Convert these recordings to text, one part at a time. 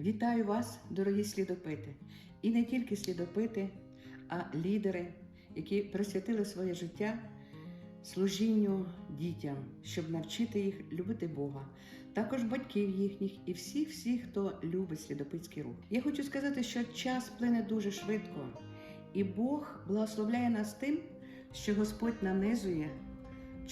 Вітаю вас, дорогі слідопити, і не тільки слідопити, а лідери, які присвятили своє життя служінню дітям, щоб навчити їх любити Бога, також батьків їхніх і всіх, всіх, хто любить слідопитський рух. Я хочу сказати, що час плине дуже швидко, і Бог благословляє нас тим, що Господь нанизує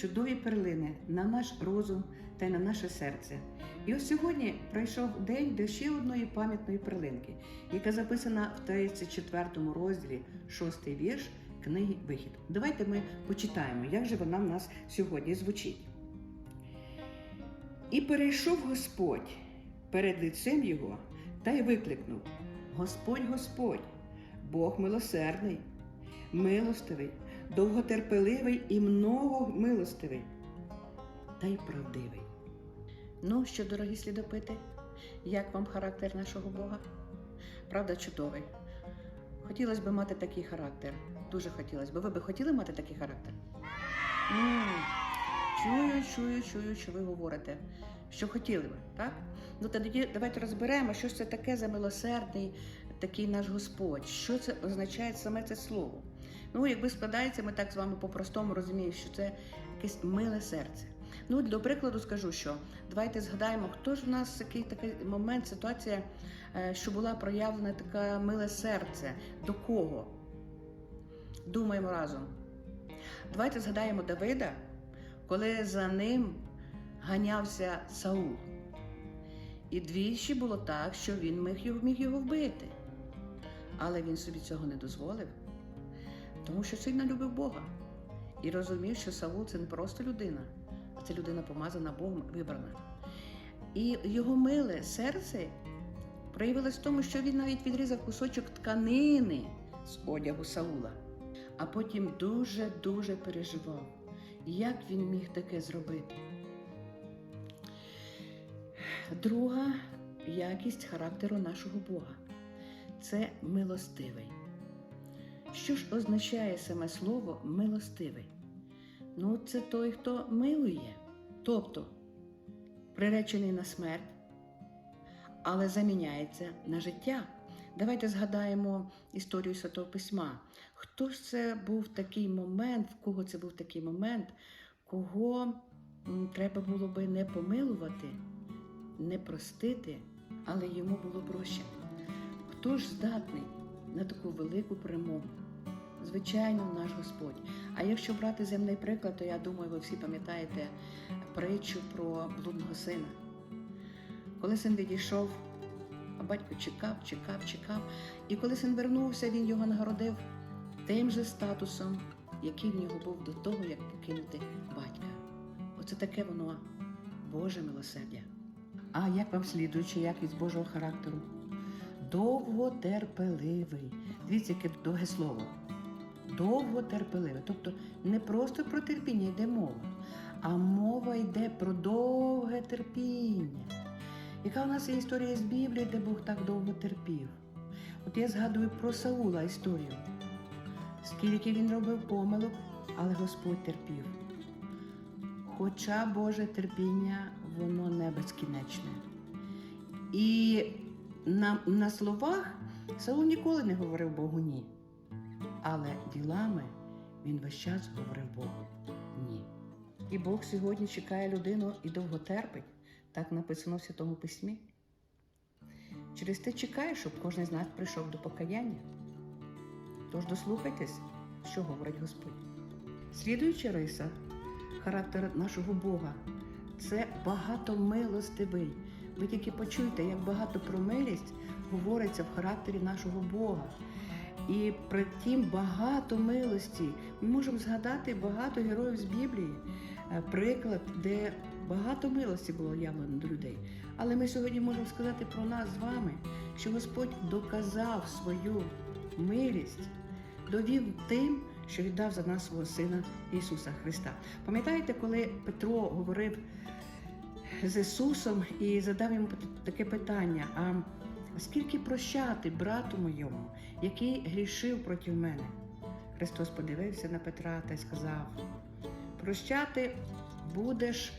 чудові перлини на наш розум та й на наше серце. І ось сьогодні пройшов день до ще одної пам'ятної перлинки, яка записана в 34 розділі, 6 вірш книги Вихід. Давайте ми почитаємо, як же вона в нас сьогодні звучить. І перейшов Господь перед лицем його та й викликнув: Господь Господь, Бог милосердний, милостивий, довготерпеливий і многомилостивий, та й правдивий. Ну що, дорогі слідопити, як вам характер нашого Бога? Правда, чудовий. Хотілося б мати такий характер. Дуже хотілося б. Ви б хотіли мати такий характер? м Чую, чую, чую, що ви говорите. Що хотіли би, так? Ну тоді давайте розберемо, що ж це таке за милосердний такий наш Господь. Що це означає саме це слово? Ну, якби складається, ми так з вами по-простому розуміємо, що це якесь миле серце. Ну, до прикладу скажу, що давайте згадаємо, хто ж в нас який такий момент, ситуація, е, що була проявлена таке миле серце. До кого? Думаємо разом. Давайте згадаємо Давида, коли за ним ганявся Саул. І двічі було так, що він міг його вбити. Але він собі цього не дозволив, тому що сильно любив Бога і розумів, що Саул це не просто людина, а це людина помазана Богом вибрана. І його миле серце проявилось в тому, що він навіть відрізав кусочок тканини з одягу Саула, а потім дуже-дуже переживав, як він міг таке зробити. Друга якість характеру нашого Бога це милостивий. Що ж означає саме слово милостивий? Ну, це той, хто милує, тобто приречений на смерть, але заміняється на життя. Давайте згадаємо історію Святого Письма. Хто ж це був такий момент, в кого це був такий момент, кого треба було би не помилувати, не простити, але йому було прощено? Хто ж здатний на таку велику перемогу? Звичайно, наш Господь. А якщо брати земний приклад, то я думаю, ви всі пам'ятаєте притчу про блудного сина. Коли син відійшов, а батько чекав, чекав, чекав. І коли син вернувся, він його нагородив тим же статусом, який в нього був до того, як покинути батька. Оце таке воно Боже милосердя. А як вам слідуючи якість Божого характеру? Довготерпеливий. Дивіться, яке довге слово. Довготерпеливий. Тобто не просто про терпіння йде мова, а мова йде про довге терпіння. Яка у нас є історія з Біблії, де Бог так довго терпів? От я згадую про Саула історію. Скільки він робив помилок, але Господь терпів. Хоча Боже терпіння, воно не безкінечне. І на, на словах Саул ніколи не говорив Богу ні. Але ділами він весь час говорив Богу ні. І Бог сьогодні чекає людину і довго терпить. Так написано в Святому Письмі. Через те чекає, щоб кожен з нас прийшов до покаяння. Тож дослухайтесь, що говорить Господь. Слідуюча риса, характер нашого Бога це багатомилостивий. Ви тільки почуєте, як багато про милість говориться в характері нашого Бога. І при тім багато милості. Ми можемо згадати багато героїв з Біблії, е, приклад, де багато милості було явлено до людей. Але ми сьогодні можемо сказати про нас з вами, що Господь доказав свою милість, довів тим, що віддав за нас свого Сина Ісуса Христа. Пам'ятаєте, коли Петро говорив з Ісусом і задав йому таке питання: а скільки прощати брату моєму, який грішив проти мене? Христос подивився на Петра та й сказав: прощати будеш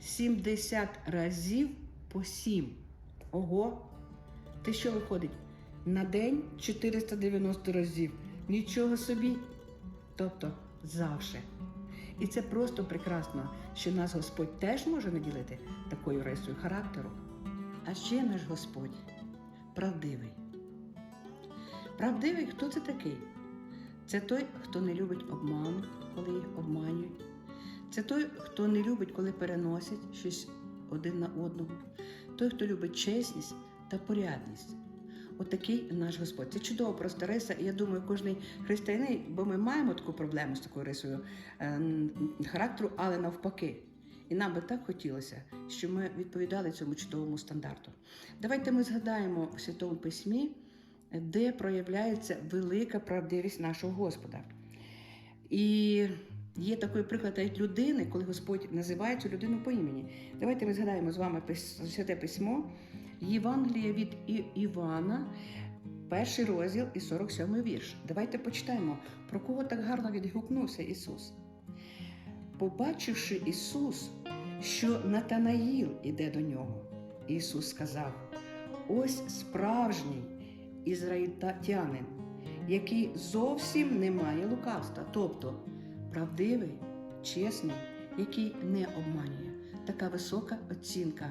70 разів по сім. Ого! Ти що виходить? На день 490 разів. Нічого собі. Тобто завше. І це просто прекрасно, що нас Господь теж може наділити такою рисою характеру. А ще наш Господь правдивий. Правдивий хто це такий? Це той, хто не любить обману, коли їх обманюють. Це той, хто не любить, коли переносять щось один на одного. Той, хто любить чесність та порядність. Отакий наш Господь. Це чудова проста риса. Я думаю, кожен християнин, бо ми маємо таку проблему з такою рисою е, характеру, але навпаки. І нам би так хотілося, щоб ми відповідали цьому чудовому стандарту. Давайте ми згадаємо в Святому Письмі, де проявляється велика правдивість нашого Господа. І є такий приклад навіть людини, коли Господь називає цю людину по імені. Давайте ми згадаємо з вами святе письмо, Євангеліє від Івана, перший розділ і 47 вірш. Давайте почитаємо, про кого так гарно відгукнувся Ісус. Побачивши Ісус, що Натанаїл іде до нього, Ісус сказав: ось справжній ізраїльтянин, який зовсім не має лукавства, тобто правдивий, чесний, який не обманює. Така висока оцінка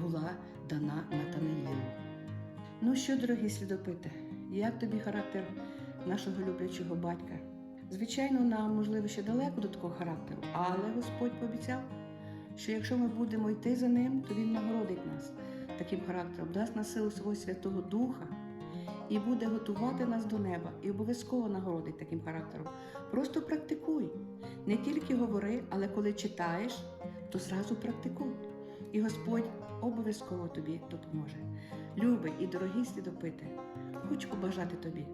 була дана Натанаїлу. Ну що, дорогі слідопити, як тобі характер нашого люблячого батька? Звичайно, нам можливо ще далеко до такого характеру, але Господь пообіцяв, що якщо ми будемо йти за ним, то Він нагородить нас таким характером, дасть нас силу свого Святого Духа і буде готувати нас до неба, і обов'язково нагородить таким характером. Просто практикуй. Не тільки говори, але коли читаєш, то зразу практикуй. І Господь обов'язково тобі допоможе. Любий і дорогий слідопите, хочу побажати тобі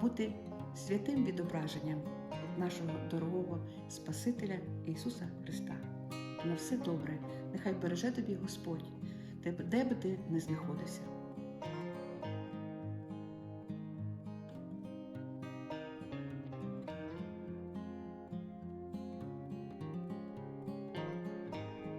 бути святим відображенням нашого дорогого Спасителя Ісуса Христа. На все добре, нехай береже тобі Господь, де б- ти не знаходився.